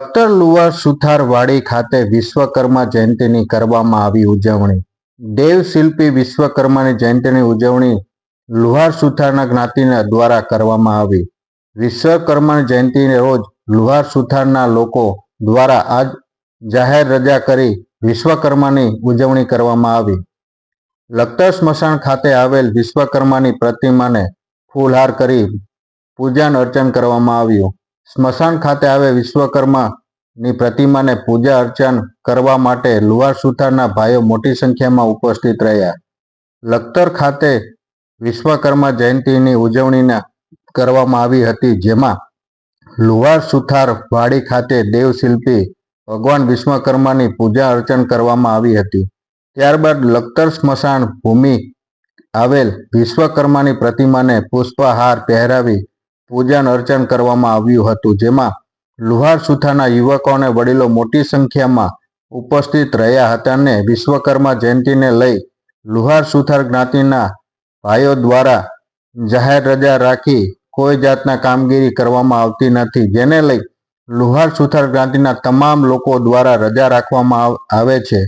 લુવાર સુથાર વાડી ખાતે વિશ્વકર્મા જયંતિની કરવામાં આવી ઉજવણી. દેવ શિલ્પી વિશ્વકર્માની જયંતિની ઉજવણી લુહાર સુથારના જ્ઞાતિના દ્વારા કરવામાં આવી. વિશ્વકર્માની જયંતિને રોજ લુહાર સુથારના લોકો દ્વારા આજ જાહેર રજા કરી વિશ્વકર્માની ઉજવણી કરવામાં આવી. લખતર સ્મશાન ખાતે આવેલ વિશ્વકર્માની પ્રતિમાને ફૂલહાર કરી પૂજન અર્ચન કરવામાં આવ્યું. સ્મશાન ખાતે આવે વિશ્વકર્માની પ્રતિમાને પૂજા અર્ચન કરવા માટે લુહાર સુથારના ભાઈઓ મોટી સંખ્યામાં ઉપસ્થિત રહ્યા. લખતર ખાતે વિશ્વકર્મા જયંતિની ઉજવણીના કરવામાં આવી હતી, જેમાં લુહાર સુથાર વાડી ખાતે દેવશિલ્પી ભગવાન વિશ્વકર્માની પૂજા અર્ચન કરવામાં આવી હતી. ત્યારબાદ લખતર સ્મશાન ભૂમિ આવેલ વિશ્વકર્માની પ્રતિમાને પુષ્પહાર પહેરાવી પૂજન અર્ચન કરવામાં આવ્યું હતું, જેમાં લુહાર સુથારના યુવકો અને વડીલો મોટી સંખ્યામાં ઉપસ્થિત રહ્યા હતા અને વિશ્વકર્મા જયંતિને લઈ લુહાર સુથાર જ્ઞાતિના ભાઈઓ દ્વારા જાહેર રજા રાખી કોઈ જાતના કામગીરી કરવામાં આવતી નથી. જેને લઈ લુહાર સુથાર જ્ઞાતિના તમામ લોકો દ્વારા રજા રાખવામાં આવે છે.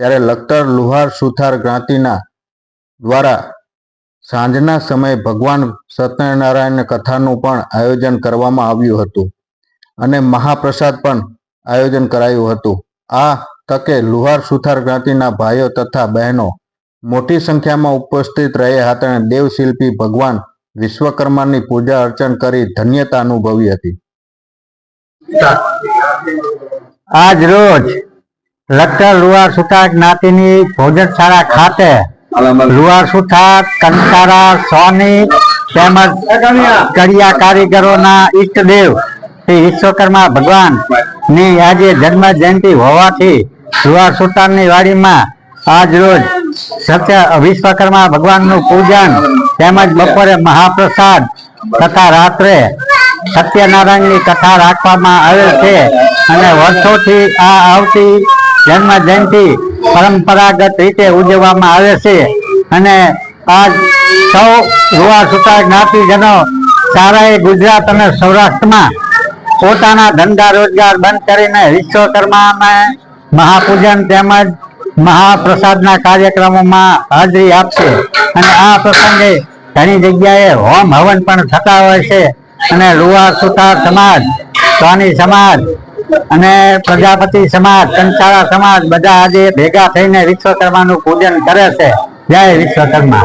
ત્યારે લખતર લુહાર સુથાર જ્ઞાતિના દ્વારા સાંજના સમયે ભગવાન સત્યનારાયણ કથાનું પણ આયોજન કરવામાં આવ્યું હતું અને મહાપ્રસાદ પણ આયોજન કરાયું હતું. આ તકે લુહાર સુથાર જ્ઞાતિના ભાઈઓ તથા બહેનો મોટી સંખ્યામાં ઉપસ્થિત રહ્યા હતા અને દેવશિલ્પી ભગવાન વિશ્વકર્માની પૂજા અર્ચન કરી ધન્યતા અનુભવી હતી. આજ રોજ લખતર લુહાર સુથાર જ્ઞાતિની ભોજનશાળા ખાતે લુહાર સુથાર કંકારા સોની, તેમજ કડિયા કારીગરોના ઈષ્ટદેવ શ્રી વિશ્વકર્મા ભગવાનની આજે જન્મ જયંતિ હોવાથી લુહાર સુથારની વાડીમાં આજ રોજ સત્ય વિશ્વકર્મા ભગવાનનું પૂજન તેમજ બપોરે મહાપ્રસાદ તથા રાત્રે સત્યનારાયણની કથા રાખવામાં આવે છે. અને વર્ષોથી આ આવતી જન્મ જયંતિ પરંપરાગત રીતે ઉજવવામાં આવે છે અને આ સૌ યુવા સુતા જ્ઞાતિજનો સારાએ ગુજરાત અને સૌરાષ્ટ્રમાં પોતાના ધંધા રોજગાર બંધ કરીને વિશ્વકર્માને મહાપૂજન તેમજ મહાપ્રસાદના કાર્યક્રમોમાં હાજરી આપશે. અને આ પ્રસંગે ઘણી જગ્યાએ હોમ હવન પણ થતા હોય છે. અને રૂવા સુથાર સમાજ સ્વાની સમાજ અને પ્રજાપતિ સમાજ, કંસારા સમાજ બધા આજે ભેગા થઈને વિશ્વકર્માનું પૂજન કરે છે. જય વિશ્વકર્મા.